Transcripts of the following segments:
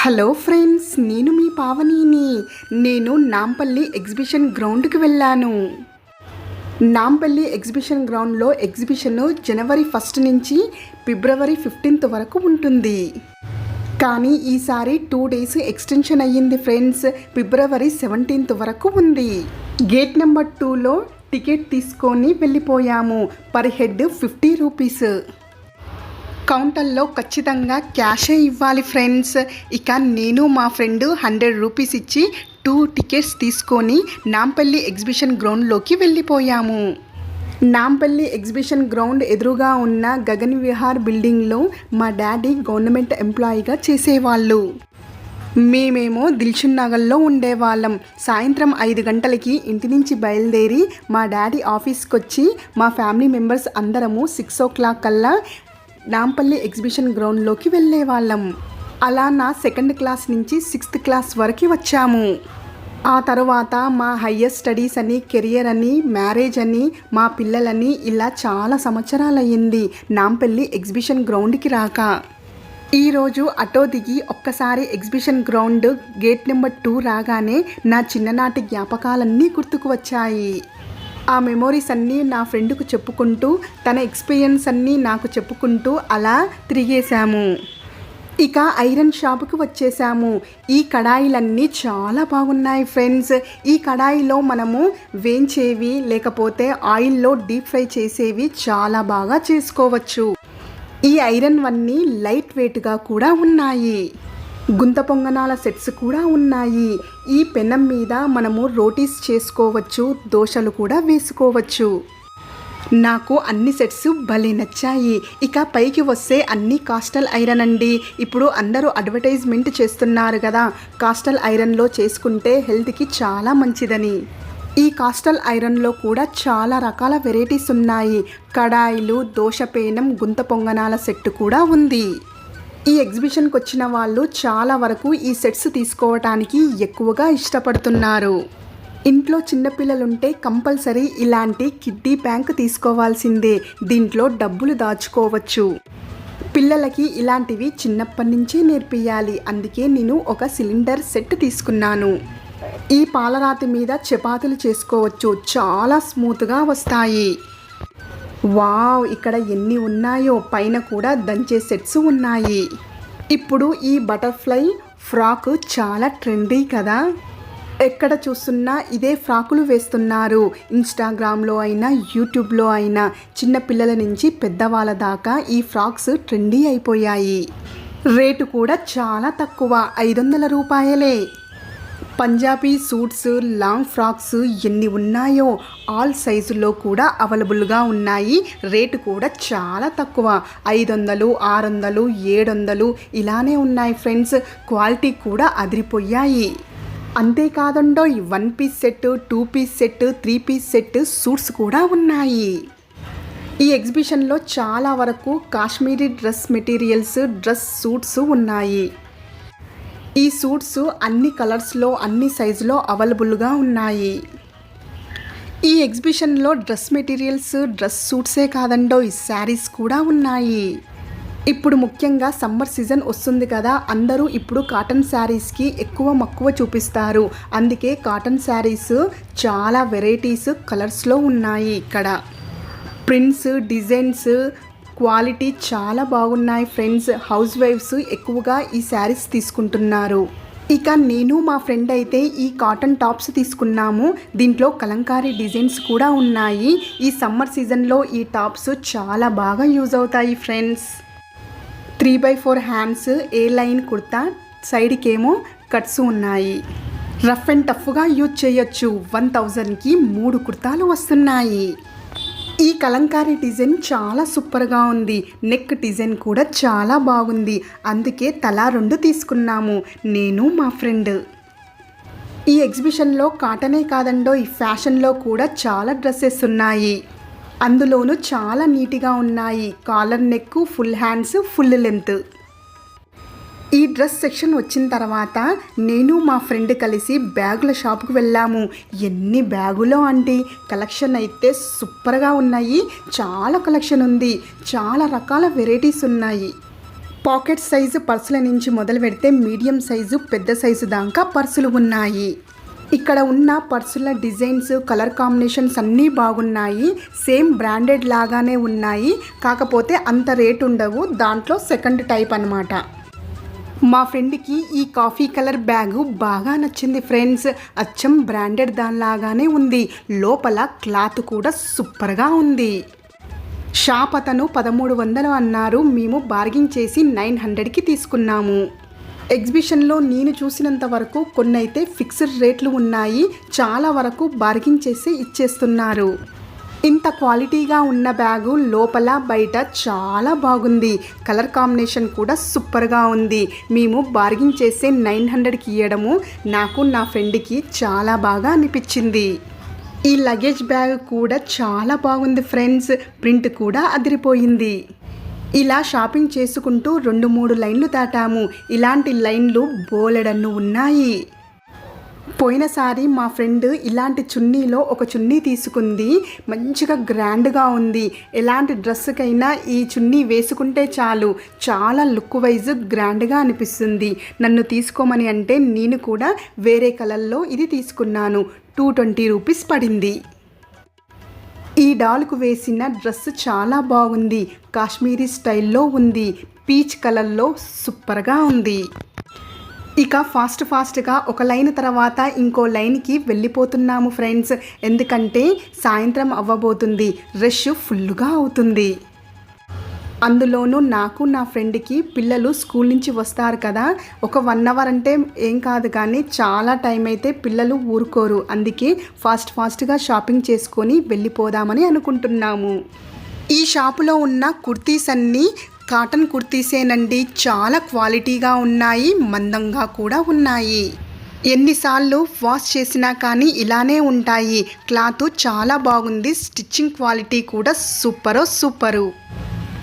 Hello friends నేను మీ పావనిని. నేను Nampally exhibition గ్రౌండ్కి వెళ్ళాను. నాంపల్లి ఎగ్జిబిషన్ గ్రౌండ్లో ఎగ్జిబిషన్ జనవరి ఫస్ట్ నుంచి ఫిబ్రవరి ఫిఫ్టీన్త్ వరకు ఉంటుంది. కానీ ఈసారి టూ డేస్ ఎక్స్టెన్షన్ అయ్యింది ఫ్రెండ్స్ ఫిబ్రవరి సెవెంటీన్త్ వరకు ఉంది. గేట్ నెంబర్ టూలో టికెట్ తీసుకొని వెళ్ళిపోయాము పర్ హెడ్ ఫిఫ్టీ రూపీస్. కౌంటర్లో ఖచ్చితంగా క్యాషే ఇవ్వాలి ఫ్రెండ్స్. ఇక నేను మా ఫ్రెండ్ హండ్రెడ్ రూపీస్ ఇచ్చి టూ టికెట్స్ తీసుకొని నాంపల్లి ఎగ్జిబిషన్ గ్రౌండ్లోకి వెళ్ళిపోయాము. నాంపల్లి ఎగ్జిబిషన్ గ్రౌండ్ ఎదురుగా ఉన్న గగన్ విహార్ బిల్డింగ్లో మా డాడీ గవర్నమెంట్ ఎంప్లాయీగా చేసేవాళ్ళు. మేమేమో దిల్షున్ నగర్లో ఉండేవాళ్ళం. సాయంత్రం ఐదు గంటలకి ఇంటి నుంచి బయలుదేరి మా డాడీ ఆఫీస్కి వచ్చి మా ఫ్యామిలీ మెంబర్స్ అందరము సిక్స్ ఓ క్లాక్ కల్లా నాంపల్లి ఎగ్జిబిషన్ గ్రౌండ్లోకి వెళ్ళేవాళ్ళం. అలా నా సెకండ్ క్లాస్ నుంచి సిక్స్త్ క్లాస్ వరకు వచ్చాము. ఆ తర్వాత మా హయ్యర్ స్టడీస్ అని కెరియర్ అని మ్యారేజ్ అని మా పిల్లలని ఇలా చాలా సంవత్సరాలు అయ్యింది నాంపల్లి ఎగ్జిబిషన్ గ్రౌండ్కి రాక. ఈరోజు అటో దిగి ఒక్కసారి exhibition ground gate number two రాగానే నా చిన్ననాటి జ్ఞాపకాలన్నీ గుర్తుకు వచ్చాయి. ఆ మెమోరీస్ అన్నీ నా ఫ్రెండ్కు చెప్పుకుంటూ తన ఎక్స్పీరియన్స్ అన్నీ నాకు చెప్పుకుంటూ అలా తిరిగేశాము. ఇక ఐరన్ షాపుకి వచ్చేసాము ఈ కడాయిలన్నీ చాలా బాగున్నాయి ఫ్రెండ్స్ ఈ కడాయిలో మనము వేంచేవి లేకపోతే ఆయిల్లో డీప్ ఫ్రై చేసేవి చాలా బాగా చేసుకోవచ్చు. ఈ ఐరన్వన్నీ లైట్ వెయిట్గా కూడా ఉన్నాయి. గుంత పొంగనాల సెట్స్ కూడా ఉన్నాయి. ఈ పెనం మీద మనము రోటీస్ చేసుకోవచ్చు దోశలు కూడా వేసుకోవచ్చు. నాకు అన్ని సెట్స్ భలే నచ్చాయి. ఇక పైకి వస్తే అన్ని కాస్టల్ ఐరన్ అండి. ఇప్పుడు అందరూ అడ్వర్టైజ్మెంట్ చేస్తున్నారు కదా. కాస్టల్ ఐరన్లో చేసుకుంటే హెల్త్కి చాలా మంచిదని. ఈ కాస్టల్ ఐరన్లో కూడా చాలా రకాల వెరైటీస్ ఉన్నాయి. కడాయిలు దోశపేనం గుంత పొంగనాల సెట్ కూడా ఉంది. ఈ ఎగ్జిబిషన్కి వచ్చిన వాళ్ళు చాలా వరకు ఈ సెట్స్ తీసుకోవటానికి ఎక్కువగా ఇష్టపడుతున్నారు. ఇంట్లో చిన్నపిల్లలుంటే కంపల్సరీ ఇలాంటి కిడ్డీ బ్యాంక్ తీసుకోవాల్సిందే. దీంట్లో డబ్బులు దాచుకోవచ్చు. పిల్లలకి ఇలాంటివి చిన్నప్పటి నుంచే నేర్పియాలి అందుకే నేను ఒక సిలిండర్ సెట్ తీసుకున్నాను. ఈ పాలరాతి మీద చపాతీలు చేసుకోవచ్చు. చాలా స్మూత్గా వస్తాయి. వావ్ ఇక్కడ ఎన్ని ఉన్నాయో పైన కూడా దంచే సెట్స్ ఉన్నాయి. ఇప్పుడు ఈ బటర్ఫ్లై ఫ్రాక్ చాలా ట్రెండీ కదా. ఎక్కడ చూస్తున్నా ఇదే ఫ్రాకులు వేస్తున్నారు. ఇన్స్టాగ్రామ్లో అయినా యూట్యూబ్లో అయినా చిన్నపిల్లల నుంచి పెద్దవాళ్ళ దాకా ఈ ఫ్రాక్స్ ట్రెండీ అయిపోయాయి. రేటు కూడా చాలా తక్కువ ఐదు వందల రూపాయలే. పంజాబీ సూట్స్ లాంగ్ ఫ్రాక్స్ ఎన్ని ఉన్నాయో ఆల్ సైజుల్లో కూడా అవైలబుల్గా ఉన్నాయి. రేటు కూడా చాలా తక్కువ. ఐదు వందలు ఆరు వందలు ఏడు వందలు ఇలానే ఉన్నాయి ఫ్రెండ్స్. క్వాలిటీ కూడా అదిరిపోయాయి. అంతేకాదండో one piece set two piece set three piece set suits కూడా ఉన్నాయి. ఈ ఎగ్జిబిషన్లో చాలా వరకు Kashmiri dress materials dress suits ఉన్నాయి. ఈ సూట్స్ అన్ని కలర్స్లో అన్ని సైజులో అవైలబుల్గా ఉన్నాయి. ఈ ఎగ్జిబిషన్లో డ్రెస్ మెటీరియల్స్ డ్రెస్ సూట్సే కాదండో ఈ శారీస్ కూడా ఉన్నాయి. ఇప్పుడు ముఖ్యంగా సమ్మర్ సీజన్ వస్తుంది కదా అందరూ ఇప్పుడు కాటన్ శారీస్కి ఎక్కువ మక్కువ చూపిస్తారు. అందుకే కాటన్ శారీస్ చాలా వెరైటీస్ కలర్స్లో ఉన్నాయి ఇక్కడ. ప్రింట్స్ డిజైన్స్ క్వాలిటీ చాలా బాగున్నాయి ఫ్రెండ్స్. హౌస్ వైఫ్స్ ఎక్కువగా ఈ శారీస్ తీసుకుంటున్నారు. ఇక నేను మా ఫ్రెండ్ అయితే ఈ కాటన్ టాప్స్ తీసుకున్నాము. దీంట్లో కలంకారీ డిజైన్స్ కూడా ఉన్నాయి. ఈ సమ్మర్ సీజన్లో ఈ టాప్స్ చాలా బాగా యూజ్ అవుతాయి friends. Three by four hands A line kurta సైడ్కేమో cuts ఉన్నాయి. రఫ్ అండ్ టఫ్గా యూజ్ చేయొచ్చు. వన్ థౌజండ్కి మూడు కుర్తాలు వస్తున్నాయి. ఈ కలంకారీ డిజైన్ చాలా సూపర్గా ఉంది. నెక్ డిజైన్ కూడా చాలా బాగుంది. అందుకే తలా రెండు తీసుకున్నాము. నేను మా ఫ్రెండ్. ఈ ఎగ్జిబిషన్లో కాటనే కాదండో ఈ ఫ్యాషన్లో కూడా చాలా డ్రెస్సెస్ ఉన్నాయి. అందులోనూ చాలా నీట్గా ఉన్నాయి. Collar neck full hands full length. ఈ డ్రెస్ సెక్షన్ వచ్చిన తర్వాత నేను మా ఫ్రెండ్ కలిసి బ్యాగుల షాప్కి వెళ్ళాము. ఎన్ని బ్యాగులో అంటే కలెక్షన్ అయితే సూపర్గా ఉన్నాయి. చాలా కలెక్షన్ ఉంది. చాలా రకాల వెరైటీస్ ఉన్నాయి. పాకెట్ సైజు పర్సుల నుంచి మొదలు పెడితే మీడియం సైజు పెద్ద సైజు దాకా పర్సులు ఉన్నాయి. ఇక్కడ ఉన్న పర్సుల డిజైన్స్ కలర్ కాంబినేషన్స్ అన్నీ బాగున్నాయి. సేమ్ బ్రాండెడ్ లాగానే ఉన్నాయి. కాకపోతే అంత రేట్ ఉండవు. దాంట్లో సెకండ్ టైప్ అన్నమాట. మా ఫ్రెండ్కి ఈ కాఫీ కలర్ బ్యాగు బాగా నచ్చింది ఫ్రెండ్స్. అచ్చం బ్రాండెడ్ దానిలాగానే ఉంది. లోపల క్లాత్ కూడా సూపర్గా ఉంది. షాప్ అతను పదమూడు వందలు అన్నారు. మేము బార్గింగ్ చేసి నైన్ హండ్రెడ్కి తీసుకున్నాము. ఎగ్జిబిషన్లో నేను చూసినంత వరకు కొన్నైతే ఫిక్స్డ్ రేట్లు ఉన్నాయి. చాలా వరకు బార్గింగ్ చేసి ఇచ్చేస్తున్నారు. ఇంత క్వాలిటీగా ఉన్న బ్యాగు లోపల బయట చాలా బాగుంది. కలర్ కాంబినేషన్ కూడా సూపర్గా ఉంది. మేము బార్గింగ్ చేసే నైన్ హండ్రెడ్కి ఇవ్వడము నాకు నా ఫ్రెండ్కి చాలా బాగా అనిపించింది. ఈ లగేజ్ బ్యాగ్ కూడా చాలా బాగుంది ఫ్రెండ్స్. ప్రింట్ కూడా అదిరిపోయింది. ఇలా షాపింగ్ చేసుకుంటూ రెండు మూడు లైన్లు దాటాము. ఇలాంటి లైన్లు బోలెడన్ను ఉన్నాయి. పోయినసారి మా ఫ్రెండ్ ఇలాంటి చున్నీలో ఒక చున్నీ తీసుకుంది. మంచిగా గ్రాండ్గా ఉంది. ఎలాంటి డ్రెస్కైనా ఈ చున్నీ వేసుకుంటే చాలు. చాలా లుక్ వైజ్ గ్రాండ్గా అనిపిస్తుంది. నన్ను తీసుకోమని అంటే నేను కూడా వేరే కలర్లో ఇది తీసుకున్నాను. టూ ట్వంటీ రూపీస్ పడింది. ఈ డాల్కు వేసిన డ్రెస్ చాలా బాగుంది. కాశ్మీరీ స్టైల్లో ఉంది. పీచ్ కలర్లో సూపర్గా ఉంది. ఇక ఫాస్ట్ ఫాస్ట్గా ఒక లైన్ తర్వాత ఇంకో లైన్కి వెళ్ళిపోతున్నాము ఫ్రెండ్స్. ఎందుకంటే సాయంత్రం అవ్వబోతుంది. రష్ ఫుల్గా అవుతుంది. అందులోనూ నాకు నా ఫ్రెండ్కి పిల్లలు స్కూల్ నుంచి వస్తారు కదా. ఒక వన్ అవర్ అంటే ఏం కాదు కానీ చాలా టైం అయితే పిల్లలు ఊరుకోరు. అందుకే ఫాస్ట్ ఫాస్ట్గా షాపింగ్ చేసుకొని వెళ్ళిపోదామని అనుకుంటున్నాము. ఈ షాపులో ఉన్న కుర్తీస్ అన్నీ కాటన్ కుర్తీసేనండి. చాలా క్వాలిటీగా ఉన్నాయి మందంగా కూడా ఉన్నాయి. ఎన్నిసార్లు వాష్ చేసినా కానీ ఇలానే ఉంటాయి. క్లాత్ చాలా బాగుంది స్టిచ్చింగ్ క్వాలిటీ కూడా సూపరో సూపరు.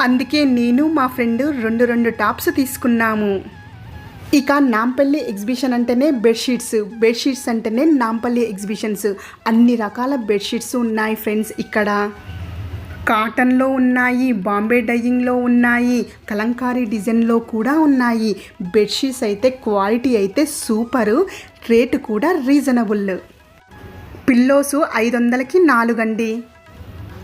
అందుకే నేను మా ఫ్రెండ్ రెండు రెండు టాప్స్ తీసుకున్నాము. ఇక నాంపల్లి ఎగ్జిబిషన్ అంటేనే బెడ్షీట్స్ బెడ్షీట్స్ అంటేనే నాంపల్లి ఎగ్జిబిషన్స్. అన్ని రకాల బెడ్షీట్స్ ఉన్నాయి ఫ్రెండ్స్ ఇక్కడ. కాటన్లో ఉన్నాయి బాంబే డయ్యింగ్లో ఉన్నాయి కలంకారీ డిజైన్లో కూడా ఉన్నాయి. బెడ్షీట్స్ అయితే క్వాలిటీ అయితే సూపరు రేటు కూడా రీజనబుల్. పిల్లోసు ఐదు వందలకి నాలుగండి.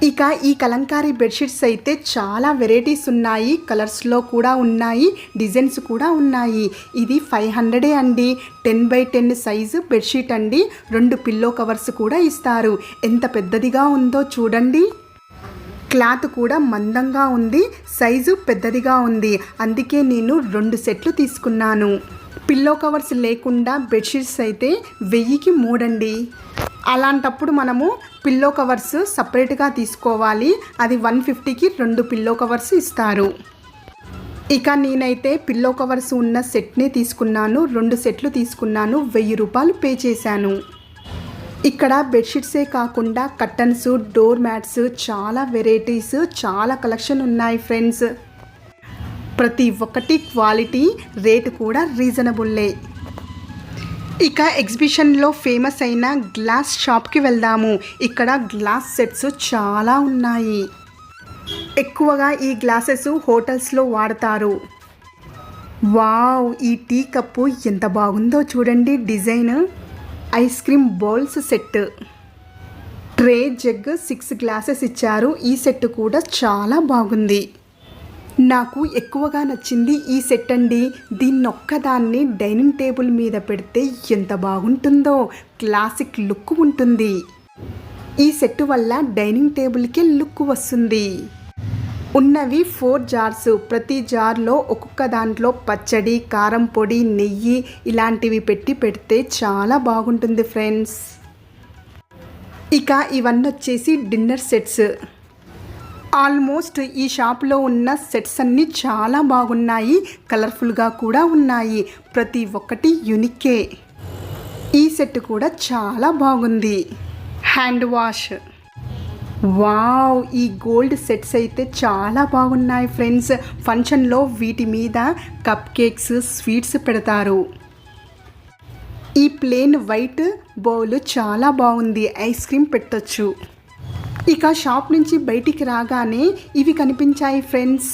ఇక ఈ కలంకారీ బెడ్షీట్స్ అయితే చాలా వెరైటీస్ ఉన్నాయి కలర్స్లో కూడా ఉన్నాయి డిజైన్స్ కూడా ఉన్నాయి. ఇది ఫైవ్ హండ్రెడే అండి ten by ten size bedsheet అండి రెండు పిల్లో కవర్స్ కూడా ఇస్తారు. ఎంత పెద్దదిగా ఉందో చూడండి. క్లాత్ కూడా మందంగా ఉంది సైజు పెద్దదిగా ఉంది. అందుకే నేను రెండు సెట్లు తీసుకున్నాను. పిల్లో కవర్స్ లేకుండా బెడ్షీట్స్ అయితే వెయ్యికి మూడండి. అలాంటప్పుడు మనము పిల్లో కవర్స్ సపరేట్గా తీసుకోవాలి. అది వన్ ఫిఫ్టీకి రెండు పిల్లో కవర్స్ ఇస్తారు. ఇక నేనైతే పిల్లో కవర్స్ ఉన్న సెట్ని తీసుకున్నాను. రెండు సెట్లు తీసుకున్నాను. వెయ్యి రూపాయలు పే చేశాను. ఇక్కడ బెడ్షీట్సే కాకుండా కర్టన్స్ డోర్ మ్యాట్స్ చాలా వెరైటీస్ చాలా కలెక్షన్ ఉన్నాయి ఫ్రెండ్స్. ప్రతి ఒక్కటి క్వాలిటీ రేటు కూడా రీజనబుల్లే. ఇక ఎగ్జిబిషన్లో ఫేమస్ అయిన గ్లాస్ షాప్కి వెళ్దాము. ఇక్కడ గ్లాస్ సెట్స్ చాలా ఉన్నాయి. ఎక్కువగా ఈ గ్లాసెస్ హోటల్స్లో వాడతారు. వావ్! ఈ టీ కప్పు ఎంత బాగుందో చూడండి design. Ice cream bowls set. Tray jug six glasses ఇచ్చారు. ఈ సెట్ కూడా చాలా బాగుంది. నాకు ఎక్కువగా నచ్చింది ఈ సెట్ అండి. దీన్నొక్కదాన్ని డైనింగ్ టేబుల్ మీద పెడితే ఎంత బాగుంటుందో క్లాసిక్ లుక్ ఉంటుంది. ఈ సెట్ వల్ల డైనింగ్ టేబుల్కి లుక్ వస్తుంది. ఉన్నవి ఫోర్ జార్స్. ప్రతి జార్లో ఒక్కొక్క దాంట్లో పచ్చడి కారం పొడి నెయ్యి ఇలాంటివి పెట్టి పెడితే చాలా బాగుంటుంది ఫ్రెండ్స్. ఇక ఇవన్నీ వచ్చేసి డిన్నర్ సెట్స్. ఆల్మోస్ట్ ఈ షాప్లో ఉన్న సెట్స్ అన్నీ చాలా బాగున్నాయి. కలర్ఫుల్గా కూడా ఉన్నాయి. ప్రతి ఒక్కటి యునిక్కే ఈ సెట్ కూడా చాలా బాగుంది. Hand wash. వావ్ ఈ గోల్డ్ సెట్స్ అయితే చాలా బాగున్నాయి ఫ్రెండ్స్. ఫంక్షన్లో వీటి మీద కప్ కేక్స్ స్వీట్స్ పెడతారు. ఈ ప్లేన్ వైట్ బౌల్ చాలా బాగుంది. ఐస్ క్రీమ్ పెట్టొచ్చు. ఇక షాప్ నుంచి బయటికి రాగానే ఇవి కనిపించాయి ఫ్రెండ్స్.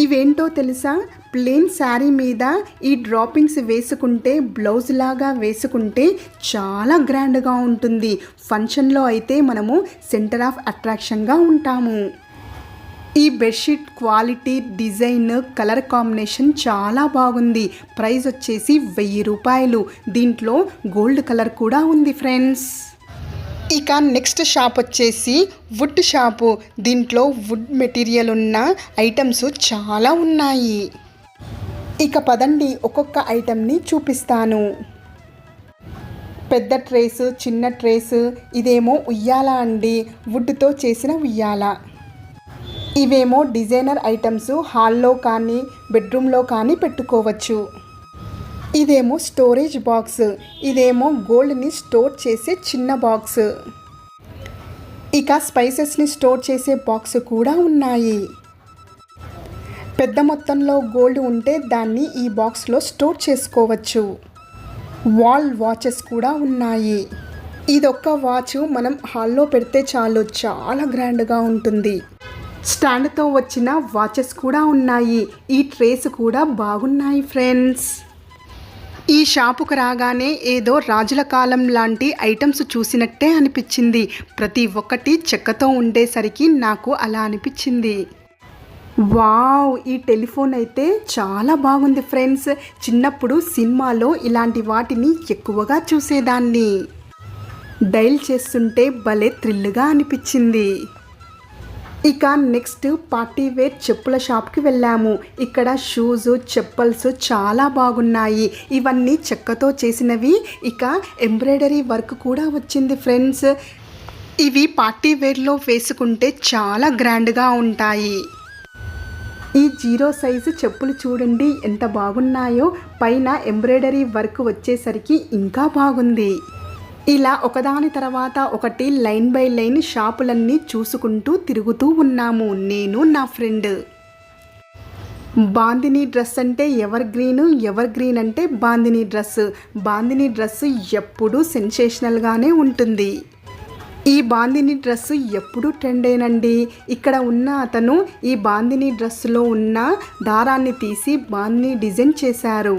ఇవేంటో తెలుసా? ప్లెయిన్ శారీ మీద ఈ డ్రాపింగ్స్ వేసుకుంటే బ్లౌజ్ లాగా వేసుకుంటే చాలా గ్రాండ్గా ఉంటుంది. ఫంక్షన్లో అయితే మనము సెంటర్ ఆఫ్ అట్రాక్షన్గా ఉంటాము. ఈ bedsheet quality design colour combination చాలా బాగుంది. ప్రైస్ వచ్చేసి వెయ్యి రూపాయలు. దీంట్లో గోల్డ్ కలర్ కూడా ఉంది ఫ్రెండ్స్. ఇక నెక్స్ట్ షాప్ వచ్చేసి వుడ్ షాపు. దీంట్లో వుడ్ మెటీరియల్ ఉన్న ఐటమ్స్ చాలా ఉన్నాయి. ఇక పదండి ఒక్కొక్క ఐటెంని చూపిస్తాను. పెద్ద ట్రేస్ చిన్న ట్రేస్ ఇదేమో ఉయ్యాల అండి. వుడ్తో చేసిన ఉయ్యాల. ఇవేమో డిజైనర్ ఐటమ్స్ హాల్లో కానీ బెడ్రూమ్లో కానీ పెట్టుకోవచ్చు. ఇదేమో స్టోరేజ్ బాక్స్. ఇదేమో గోల్డ్ని స్టోర్ చేసే చిన్న బాక్స్. ఇక స్పైసెస్ని స్టోర్ చేసే బాక్స్ కూడా ఉన్నాయి. పెద్ద మొత్తంలో గోల్డ్ ఉంటే దాన్ని ఈ బాక్స్లో స్టోర్ చేసుకోవచ్చు. వాల్ వాచెస్ కూడా ఉన్నాయి. ఇదొక్క వాచ్ మనం హాల్లో పెడితే చాలు చాలా గ్రాండ్గా ఉంటుంది. స్టాండ్తో వచ్చిన వాచెస్ కూడా ఉన్నాయి. ఈ ట్రేస్ కూడా బాగున్నాయి ఫ్రెండ్స్. ఈ షాపుకు రాగానే ఏదో రాజుల కాలం లాంటి ఐటమ్స్ చూసినట్టే అనిపించింది. ప్రతి ఒక్కటి చెక్కతో ఉండేసరికి నాకు అలా అనిపించింది. వావ్ ఈ టెలిఫోన్ అయితే చాలా బాగుంది ఫ్రెండ్స్. చిన్నప్పుడు సినిమాలో ఇలాంటి వాటిని ఎక్కువగా చూసేదాన్ని. డైల్ చేస్తుంటే భలే థ్రిల్గా అనిపించింది. ఇక నెక్స్ట్ పార్టీ వేర్ చెప్పుల షాప్కి వెళ్ళాము. ఇక్కడ షూస్ చెప్పల్స్ చాలా బాగున్నాయి. ఇవన్నీ చెక్కతో చేసినవి. ఇక ఎంబ్రాయిడరీ వర్క్ కూడా వచ్చింది ఫ్రెండ్స్. ఇవి పార్టీ వేర్లో వేసుకుంటే చాలా గ్రాండ్గా ఉంటాయి. ఈ జీరో సైజు చెప్పులు చూడండి ఎంత బాగున్నాయో. పైన ఎంబ్రాయిడరీ వర్క్ వచ్చేసరికి ఇంకా బాగుంది. ఇలా ఒకదాని తర్వాత ఒకటి లైన్ బై లైన్ షాపులన్నీ చూసుకుంటూ తిరుగుతూ ఉన్నాము. నేను నా ఫ్రెండ్. బాందిని డ్రెస్ అంటే ఎవర్ గ్రీన్ ఎవర్ గ్రీన్ అంటే బాందిని డ్రెస్. బాందిని డ్రెస్ ఎప్పుడూ సెన్సేషనల్గానే ఉంటుంది. ఈ బాందిని డ్రెస్సు ఎప్పుడు ట్రెండేనండి ఇక్కడ ఉన్న అతను ఈ బాందిని డ్రెస్సులో ఉన్న దారాన్ని తీసి బాందిని డిజైన్ చేశారు.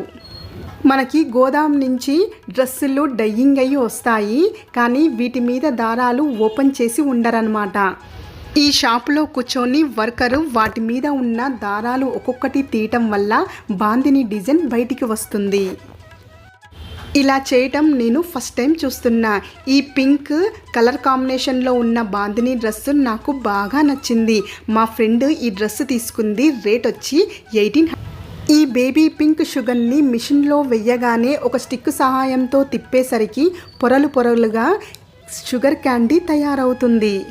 మనకి గోదాం నుంచి డ్రెస్సులు డయ్యింగ్ అయ్యి వస్తాయి. కానీ వీటి మీద దారాలు ఓపెన్ చేసి ఉండరనమాట ఈ షాపులో కూర్చొని వర్కరు వాటి మీద ఉన్న దారాలు ఒక్కొక్కటి తీయటం వల్ల బాందిని డిజైన్ బయటికి వస్తుంది. ఇలా చేయటం నేను ఫస్ట్ టైం చూస్తున్నా. ఈ పింక్ కలర్ కాంబినేషన్లో ఉన్న బాందిని డ్రెస్ నాకు బాగా నచ్చింది. మా ఫ్రెండ్ ఈ డ్రెస్ తీసుకుంది రేట్ వచ్చి ఎయిటీన్ ఈ బేబీ పింక్ షుగర్ని మిషన్లో వెయ్యగానే ఒక స్టిక్ సహాయంతో తిప్పేసరికి పొరలు పొరలుగా షుగర్ క్యాండీ తయారవుతుంది.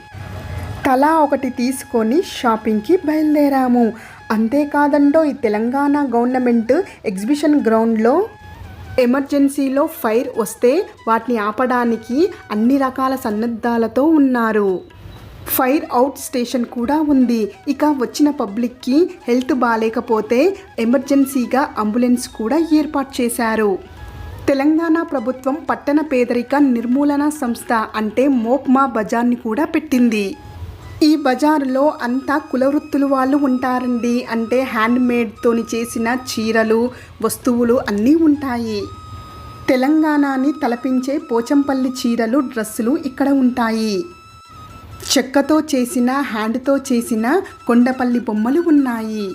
తలా ఒకటి తీసుకొని షాపింగ్కి బయలుదేరాము. అంతేకాదండో ఈ తెలంగాణ గవర్నమెంట్ ఎగ్జిబిషన్ గ్రౌండ్లో ఎమర్జెన్సీలో ఫైర్ వస్తే వాటిని ఆపడానికి అన్ని రకాల సన్నద్ధాలతో ఉన్నారు. ఫైర్ అవుట్ స్టేషన్ కూడా ఉంది. ఇక వచ్చిన పబ్లిక్కి హెల్త్ బాగాలేకపోతే ఎమర్జెన్సీగా అంబులెన్స్ కూడా ఏర్పాటు చేశారు. తెలంగాణ ప్రభుత్వం పట్టణ పేదరిక నిర్మూలన సంస్థ అంటే మోప్మా బజార్ని కూడా పెట్టింది. ఈ బజారులో అంతా కులవృత్తులు వాళ్ళు ఉంటారండి. అంటే హ్యాండ్మేడ్తోని చేసిన చీరలు వస్తువులు అన్నీ ఉంటాయి. తెలంగాణని తలపించే పోచంపల్లి చీరలు డ్రెస్సులు ఇక్కడ ఉంటాయి. చెక్కతో చేసిన హ్యాండ్తో చేసిన కొండపల్లి బొమ్మలు ఉన్నాయి.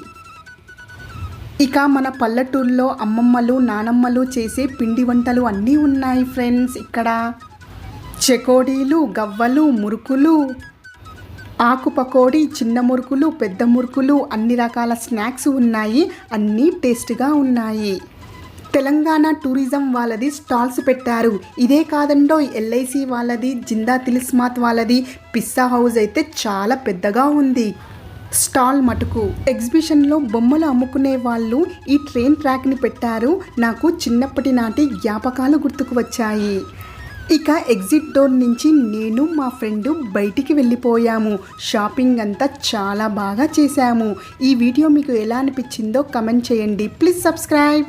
ఇక మన పల్లెటూరులో అమ్మమ్మలు నానమ్మలు చేసే పిండి వంటలు అన్నీ ఉన్నాయి ఫ్రెండ్స్ ఇక్కడ. చెకోడీలు గవ్వలు మురుకులు ఆకు పకోడీ చిన్న మురుకులు పెద్ద మురుకులు అన్ని రకాల స్నాక్స్ ఉన్నాయి. అన్నీ టేస్ట్గా ఉన్నాయి. తెలంగాణ టూరిజం వాళ్ళది స్టాల్స్ పెట్టారు. ఇదే కాదండో ఎల్ఐసి వాళ్ళది జిందా తిలిస్మాత్ వాళ్ళది పిస్సా హౌస్ అయితే చాలా పెద్దగా ఉంది. స్టాల్ మటుకు. ఎగ్జిబిషన్లో బొమ్మలు అమ్ముకునే వాళ్ళు ఈ ట్రైన్ ట్రాక్ని పెట్టారు. నాకు చిన్నప్పటి నాటి జ్ఞాపకాలు గుర్తుకు వచ్చాయి. ఇక ఎగ్జిట్ డోర్ నుంచి నేను మా ఫ్రెండ్ బయటికి వెళ్ళిపోయాము. షాపింగ్ అంతా చాలా బాగా చేశాము. ఈ వీడియో మీకు ఎలా అనిపించిందో కమెంట్ చేయండి. Please subscribe.